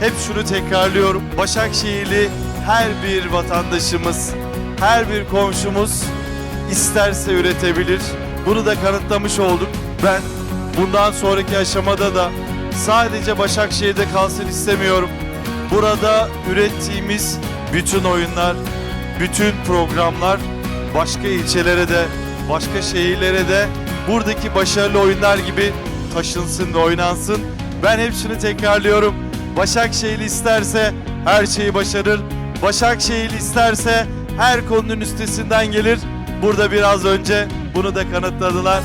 hep şunu tekrarlıyorum. Başakşehirli her bir vatandaşımız, her bir komşumuz isterse üretebilir. Bunu da kanıtlamış olduk. Ben bundan sonraki aşamada da sadece Başakşehir'de kalsın istemiyorum. Burada ürettiğimiz bütün oyunlar, bütün programlar başka ilçelere de, başka şehirlere de buradaki başarılı oyunlar gibi taşınsın ve oynansın. Ben hepsini tekrarlıyorum. Başakşehir isterse her şeyi başarır. Başakşehir isterse her konunun üstesinden gelir. Burada biraz önce bunu da kanıtladılar.